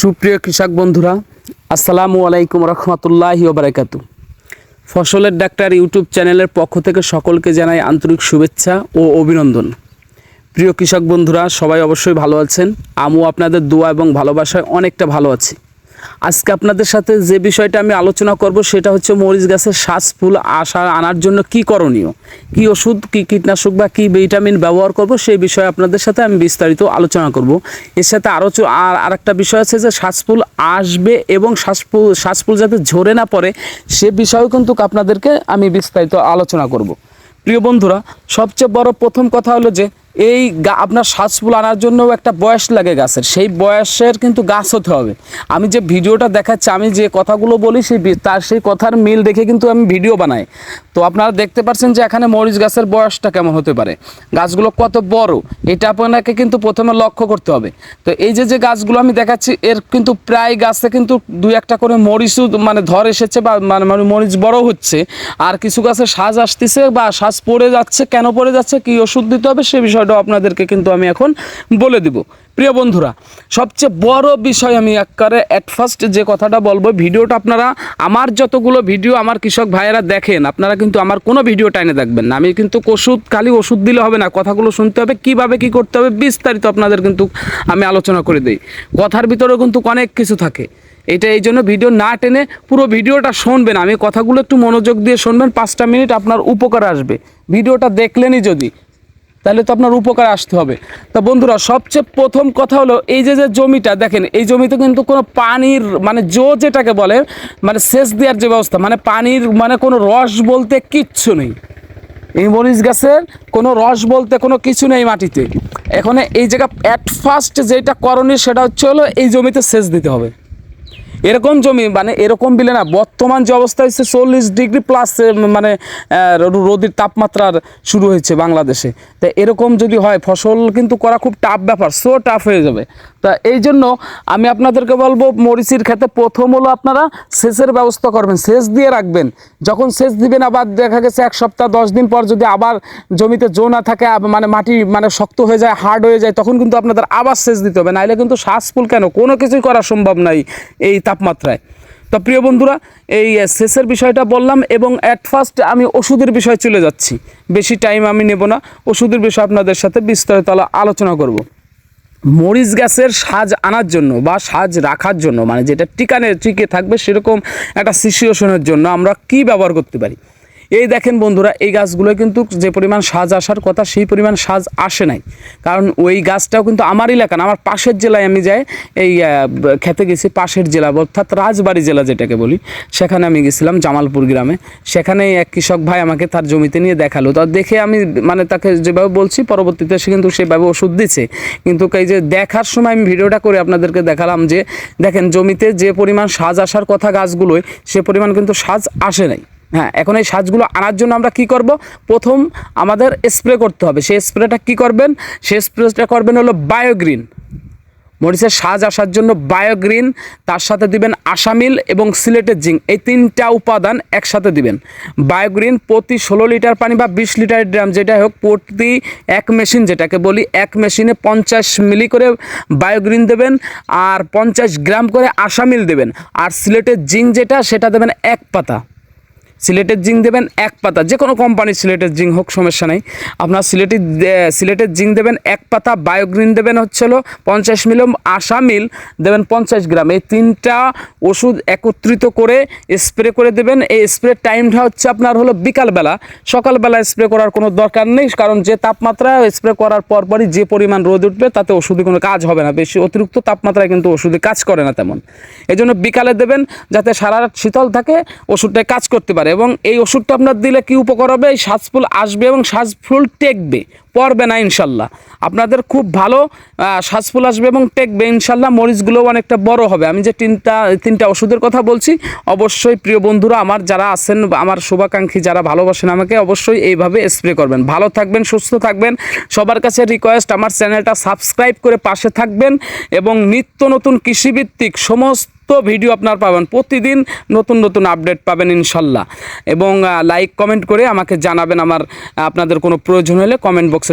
সুপ্রিয় কৃষক বন্ধুরা, আসসালামু আলাইকুম রহমতুল্লাহি ওবরাকাত ফসলের ডাক্তার ইউটিউব চ্যানেলের পক্ষ থেকে সকলকে জানাই আন্তরিক শুভেচ্ছা ও অভিনন্দন। প্রিয় কৃষক বন্ধুরা, সবাই অবশ্যই ভালো আছেন। আমু আপনাদের দোয়া এবং ভালোবাসায় অনেকটা ভালো আছি। আজকে আপনাদের সাথে যে বিষয়টা আমি আলোচনা করব সেটা হচ্ছে মরিচ গাছের শ্বাস ফুল আসা আনার জন্য কি করণীয়? কি ওষুধ, কি কীটনাশক বা কি ভিটামিন ব্যবহার করব সেই বিষয়ে আপনাদের সাথে আমি বিস্তারিত আলোচনা করব। এর সাথে আরও আর আরেকটা বিষয় আছে যে শ্বাসফুল আসবে এবং শ্বাসফুল শ্বাসফুল যাতে ঝরে না পড়ে সে বিষয়েও কিন্তু আপনাদেরকে আমি বিস্তারিত আলোচনা করব। প্রিয় বন্ধুরা, সবচেয়ে বড় প্রথম কথা হলো যে এই গা- আপনার শ্বাসফুল আনার জন্য একটা বয়স লাগে গাছের। সেই বয়সের কিন্তু গাছ হতে হবে। আমি যে ভিডিওটা দেখাচ্ছি, আমি যে কথাগুলো বলি, সেই তার সেই কথার মিল দেখে কিন্তু আমি ভিডিও বানাই। তো আপনারা দেখতে পাচ্ছেন যে এখানে মরিচ গাছের বয়সটা কেমন হতে পারে। গাছগুলো কত বড়, এটা আপনাকে কিন্তু প্রথমে লক্ষ্য করতে হবে। তো এই যে যে গাছগুলো আমি দেখাচ্ছি, এর কিন্তু প্রায় গাছে কিন্তু দুই একটা করে মরিচও মানে ধর এসেছে বা মানে মানে মরিচ বড় হচ্ছে। আর কিছু গাছে সাজ আসতেছে বা সাজ পড়ে যাচ্ছে, কেন পড়ে যাচ্ছে, কি ওষুধ দিতে হবে সে বিষয়টাও আপনাদেরকে কিন্তু আমি এখন বলে দিব। প্রিয় বন্ধুরা, সবচেয়ে বড় বিষয় আমি একবারে অ্যাট ফার্স্ট যে কথাটা বলব, ভিডিওটা আপনারা আমার যতগুলো ভিডিও আমার কৃষক ভাইয়েরা দেখেন, আপনারা কিন্তু আমার কোনো ভিডিও টাইনে দেখবেন না। আমি কিন্তু ওষুধ, খালি ওষুধ দিলে হবে না, কথাগুলো শুনতে হবে, কীভাবে কি করতে হবে, বিস্তারিত আপনাদের কিন্তু আমি আলোচনা করে দিই। কথার ভিতরেও কিন্তু অনেক কিছু থাকে। এটা এই জন্য ভিডিও না টেনে পুরো ভিডিওটা শুনবেন। আমি কথাগুলো একটু মনোযোগ দিয়ে শুনবেন, পাঁচটা মিনিট আপনার উপকার আসবে। ভিডিওটা দেখলেনই যদি তাহলে তো আপনার উপকার আসতে হবে। তা বন্ধুরা, সবচেয়ে প্রথম কথা হলো, এই যে যে জমিটা, দেখেন, এই জমিতে কিন্তু কোনো পানির মানে জো যেটাকে বলে মানে সেচ দেওয়ার যে ব্যবস্থা মানে পানির মানে কোনো রস বলতে কিচ্ছু নেই। এই মরিচ গাছের কোনো রস বলতে কোনো কিছু নেই মাটিতে। এখানে এই জায়গা অ্যাট ফার্স্ট যেটা করণীয় সেটা হচ্ছে হলো এই জমিতে সেচ দিতে হবে। এরকম জমি মানে এরকম বিলে না, বর্তমান যে অবস্থা হচ্ছে চল্লিশ ডিগ্রি প্লাস মানে রোদির তাপমাত্রার শুরু হয়েছে বাংলাদেশে। তা এরকম যদি হয়, ফসল কিন্তু করা খুব টাফ ব্যাপার সো টাফ হয়ে যাবে। তা এই জন্য আমি আপনাদেরকে বলব, মরিচির ক্ষেত্রে প্রথম হলো আপনারা সেচের ব্যবস্থা করবেন, সেচ দিয়ে রাখবেন। যখন সেচ দিবেন, আবার দেখা গেছে এক সপ্তাহ, দশ দিন পর যদি আবার জমিতে জো না থাকে মানে মাটি মানে শক্ত হয়ে যায়, হার্ড হয়ে যায়, তখন কিন্তু আপনাদের আবার সেচ দিতে হবে। নাইলে কিন্তু শ্বাসফুল কেন? কোনো কিছুই করা সম্ভব নাই এই তাপমাত্রায়। তো প্রিয় বন্ধুরা, এই সেচের বিষয়টা বললাম এবং অ্যাট ফার্স্ট আমি ওষুধের বিষয়ে চলে যাচ্ছি। বেশি টাইম আমি নেব না। ওষুধের বিষয়ে আপনাদের সাথে বিস্তারিত আলোচনা করব। মরিচ গাছের সাজ আনার জন্য বা সাজ রাখার জন্য মানে যেটা টিকানে টিকে থাকবে সেরকম একটা সিচুয়েশনের জন্য আমরা কি ব্যবহার করতে পারি? এই দেখেন বন্ধুরা, এই গাছগুলো কিন্তু যে পরিমাণ সাজ আসার কথা, সেই পরিমাণ সাজ আসে নাই। কারণ ওই গাছটাও কিন্তু আমার এলাকা আমার পাশের জেলায় আমি যাই, এই খেতে গেছি পাশের জেলা, অর্থাৎ রাজবাড়ি জেলা যেটাকে বলি, সেখানে আমি গেছিলাম জামালপুর গ্রামে। সেখানে এক কৃষক ভাই আমাকে তার জমিতে নিয়ে দেখাল। তা দেখে আমি মানে তাকে যেভাবে বলছি, পরবর্তীতে সে কিন্তু সেভাবে ওষুধ দিচ্ছে কিন্তু এই যে দেখার সময় আমি ভিডিওটা করে আপনাদেরকে দেখালাম যে, দেখেন জমিতে যে পরিমাণ সাজ আসার কথা গাছগুলোয়, সে পরিমাণ কিন্তু সাজ আসে নাই। হ্যাঁ এখন এই সাজগুলো আনার জন্য আমরা কি করব? প্রথম আমাদের স্প্রে করতে হবে। সেই স্প্রেটা কি করবেন? সেই স্প্রেটা করবেন হলো বায়োগ্রিন মরিচের সাজ আসার জন্য বায়োগ্রিন তার সাথে দিবেন আসামিল এবং সিলেটের জিঙ্ক। এই তিনটা উপাদান একসাথে দিবেন। বায়োগ্রিন প্রতি ষোলো লিটার পানি বা বিশ লিটার ড্রাম যেটা হোক, প্রতি এক মেশিন যেটাকে বলি, এক মেশিনে পঞ্চাশ মিলি করে বায়োগ্রিন দেবেন আর পঞ্চাশ গ্রাম করে আসামিল দেবেন। আর সিলেটের জিঙ্ক যেটা, সেটা দেবেন এক পাতা। সিলেটের জিঙ্ক দেবেন এক পাতা। যে কোনো কোম্পানির সিলেটের জিঙ্ক হোক, সমস্যা নেই। আপনার সিলেটের সিলেটের জিঙ্ক দেবেন এক পাতা, বায়োগ্রিন দেবেন হচ্ছে হলো পঞ্চাশ মিল আশা মিল দেবেন পঞ্চাশ গ্রাম। এই তিনটা ওষুধ একত্রিত করে স্প্রে করে দেবেন। এই স্প্রে টাইমটা হচ্ছে আপনার হলো বিকালবেলা। সকালবেলা স্প্রে করার কোনো দরকার নেই, কারণ যে তাপমাত্রা স্প্রে করার পরপরই যে পরিমাণ রোদ উঠবে, তাতে ওষুধে কোনো কাজ হবে না। বেশি অতিরিক্ত তাপমাত্রায় কিন্তু ওষুধে কাজ করে না তেমন। এই জন্য বিকালে দেবেন, যাতে সারা রাত শীতল থাকে, ওষুধটায় কাজ করতে পারে। এবং এই ওষুধটা আপনার দিলে কি উপকার হবে? এই শ্বাসফুল আসবে এবং শ্বাসফুল টেকবে। পড়বে না ইনশাল্লাহ। আপনাদের খুব ভালো শ্বাসফুল আসবে এবং টেকবে ইনশাল্লাহ, মরিচগুলোও অনেকটা বড় হবে। আমি যে তিনটা তিনটা ওষুধের কথা বলছি, অবশ্যই প্রিয় বন্ধুরা, আমার যারা আছেন, আমার শুভাকাঙ্ক্ষী যারা ভালোবাসেন আমাকে, অবশ্যই এইভাবে স্প্রে করবেন। ভালো থাকবেন, সুস্থ থাকবেন। সবার কাছে রিকোয়েস্ট আমার চ্যানেলটা সাবস্ক্রাইব করে পাশে থাকবেন এবং নিত্য নতুন কৃষিভিত্তিক সমস্ত তো ভিডিও আপনার পাবেন। প্রতিদিন নতুন নতুন আপডেট পাবেন ইনশাল্লাহ। এবং লাইক কমেন্ট করে আমাকে জানাবেন। আমার, আপনাদের কোনো প্রয়োজন হলে কমেন্ট বক্সে